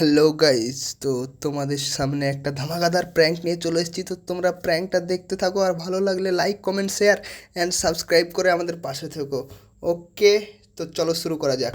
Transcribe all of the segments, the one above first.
Hello guys তো তোমাদের সামনে একটা ধামাকাদার প্র্যাঙ্ক নিয়ে চলে এসেছি। তো তোমরা প্র্যাঙ্কটা দেখতে থাকো আর ভালো লাগলে like comment share and subscribe করে আমাদের পাশে থেকো। ওকে তো চলো শুরু করা যাক।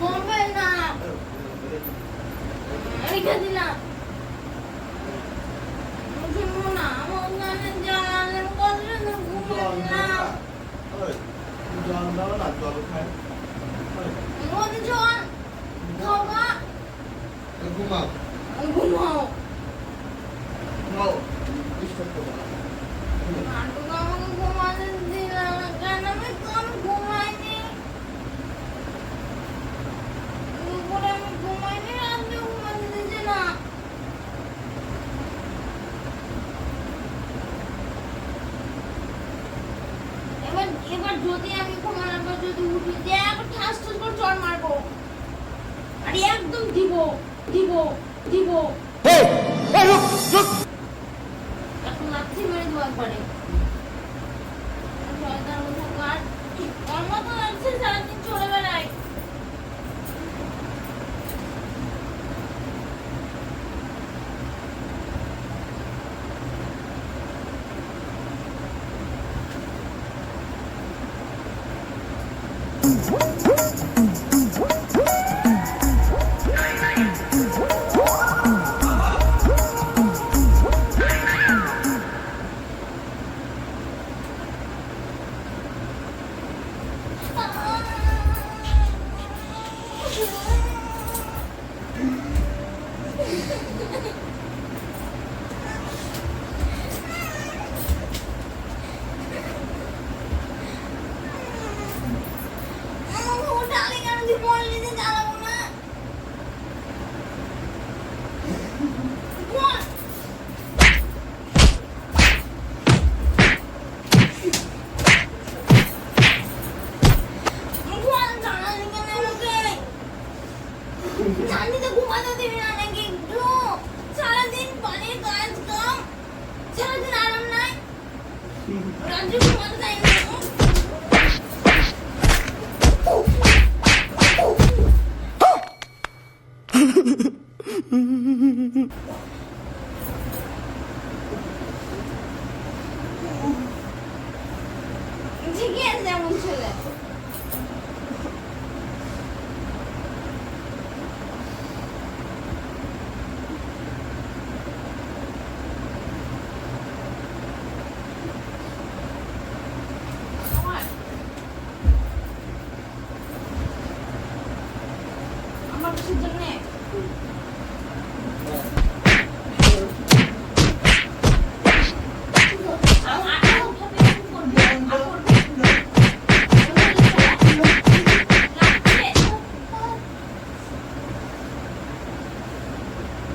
হবে না। রেখে দিলাম। শুনব না আমার গানে জানালেন কতদিন ঘুমাচ্ছিলাম মধ্যে জল খাওয়া ঘুমাও ঘুমাও ডিস্টার্ব করো না। নাটক আমাকে ঘুমাতে দিল না কেন আমি কম ঘুমাইনি দুপুরে আমি ঘুমাইনি রাত্রে ঘুমাতে দিচ্ছে না এবার এবার যদি আমি ঘুমানোর পর যদি উঠি দিয়ে একবার ঠাস ঠাস করে চড় মারবো আর একদম দিব দিব দিব। এখন লাথি মেরে দেবো একবারে। শয়তান ঠিকই আছে এমন ছেলে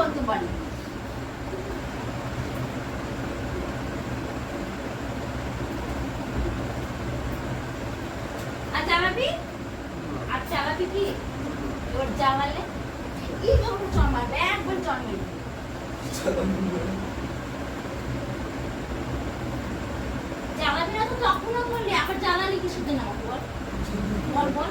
বলতে পারি। আর কি? এইভাবে চড়মারবে একবার চড়মারবে জ্বালাবি তো তখনও বললি, আবার জ্বালালি কি শুধু না বল। বল বল।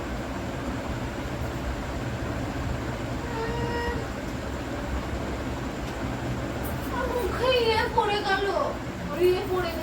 भी ये पूरे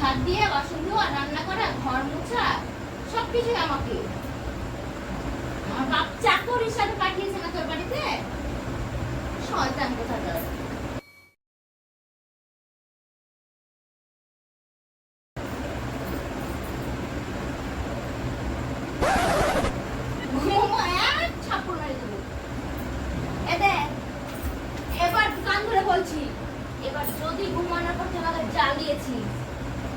ঝাড় দিয়ে বাসন ধোয়া, রান্না করা, ঘর মোছা সব কিছুই আমাকে। আমার বাপ চাকর হিসাবে পাঠিয়েছে না তোর বাড়িতে? শয়তান কোথাকার ঘুমায় ছাপ্পর মেরে দেবো এ দেখ, এবার কান ধরে বলছি এবার যদি ঘুমানোর পর তুই আমাকে জ্বালিয়েছি তাহলে কি করব তাহলে কি করব তুই বল? আবার বলছি, মারবো, একদম মার খাবি, লজ্জা লাগে না? আবার মার- মারবো বলছো? মানে আমারও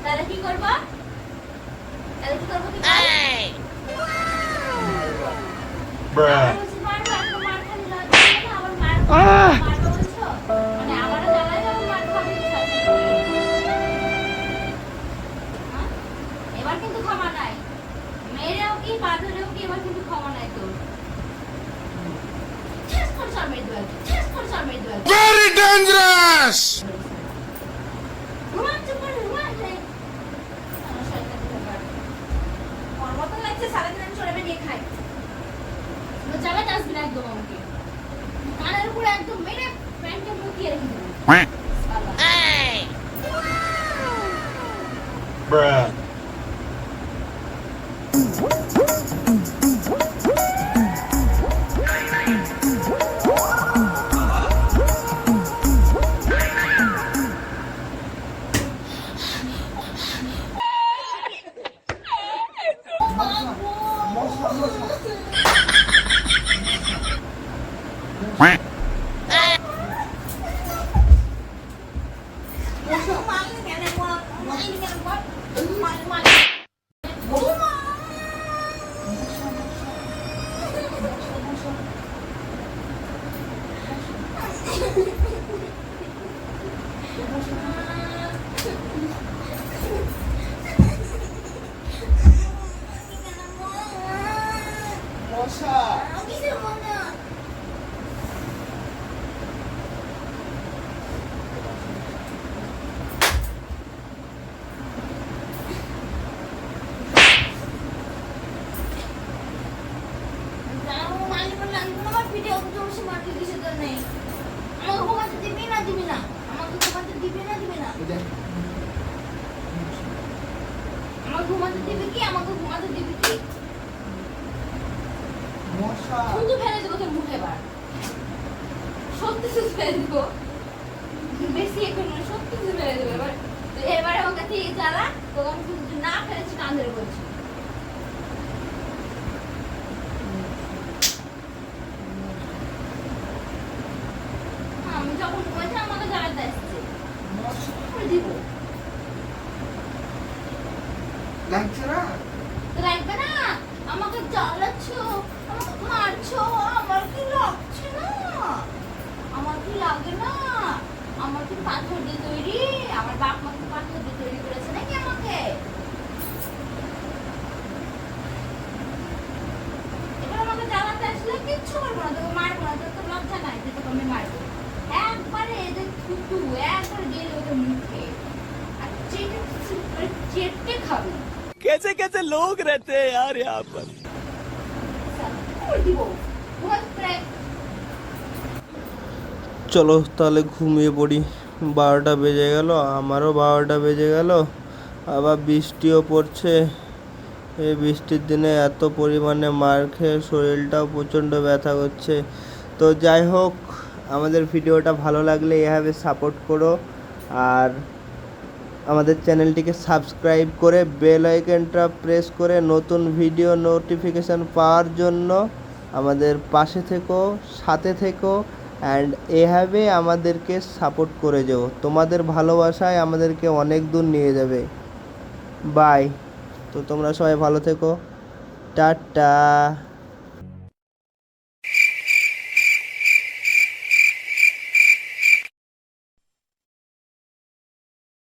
জ্বালায়, আবার মার খাবি, শাশুড়ি করে। হ্যাঁ? এবার কিন্তু ক্ষমা নাই। মেয়েরাও কি বাদরেও কি এবার কিন্তু ক্ষমা নাই তোর। Very dangerous! ঘুমান চুপ করে ঘুমান রে আমার শয়তান কোথাকার। ওর লাগছে সারাদিন আমি চড়ে নিয়ে খাই। তো চালাতে আসবি না একদম আমাকে। কানের উপরে একদম মেরে প্যান্টে মুখিয়ে রেখে দেবো। Bruh. শুধু ফেলে দেবো তোর মুখে বার সত্যি শুধু ফেলে দেবো। বেশি এখন সত্যি শুধু ফেলে দেবো এবার। এবারে আমার কাছে জ্বালা তোকে আমি শুধু না ফেলেছি কান ধরে বলছি। হ্যাঁ, লাগছে পাথর দিয়ে তৈরি আমার বাপ মা কি পাথর দিয়ে তৈরি করেছে নাকি আমাকে এবার আমাকে জ্বালাতে আসলে কিচ্ছু করবো না তোকে মারবো না তোর তো লজ্জা নাই যে তোকে আমি মারবো একবারে এদের থুতু একবার গেলে ওদের মুখে আর চেটে চেটে খাবে कैसे कैसे लोग रहते हैं यार यहाँ पर দিব তোমার প্রায় চলো তাহলে ঘুমিয়ে পড়ি বারোটা বেজে গেল, আমারও বারোটা বেজে গেল, আবার বৃষ্টিও পড়ছে। এই বৃষ্টির দিনে এত পরিমাণে মার খেয়ে শরীরটাও প্রচণ্ড ব্যথা করছে। তো যাই হোক, আমাদের ভিডিওটা ভালো লাগলে এভাবে সাপোর্ট করো আর আমাদের চ্যানেলটিকে সাবস্ক্রাইব করে বেল আইকনটা প্রেস করে নতুন ভিডিও নোটিফিকেশান পাওয়ার জন্য আমাদের পাশে থেকো, সাথে থেকো। অ্যান্ড এভাবে আমাদেরকে সাপোর্ট করে যাও। তোমাদের ভালোবাসায় আমাদেরকে অনেক দূর নিয়ে যাবে। বাই তো তোমরা সবাই ভালো থেকো। টাটা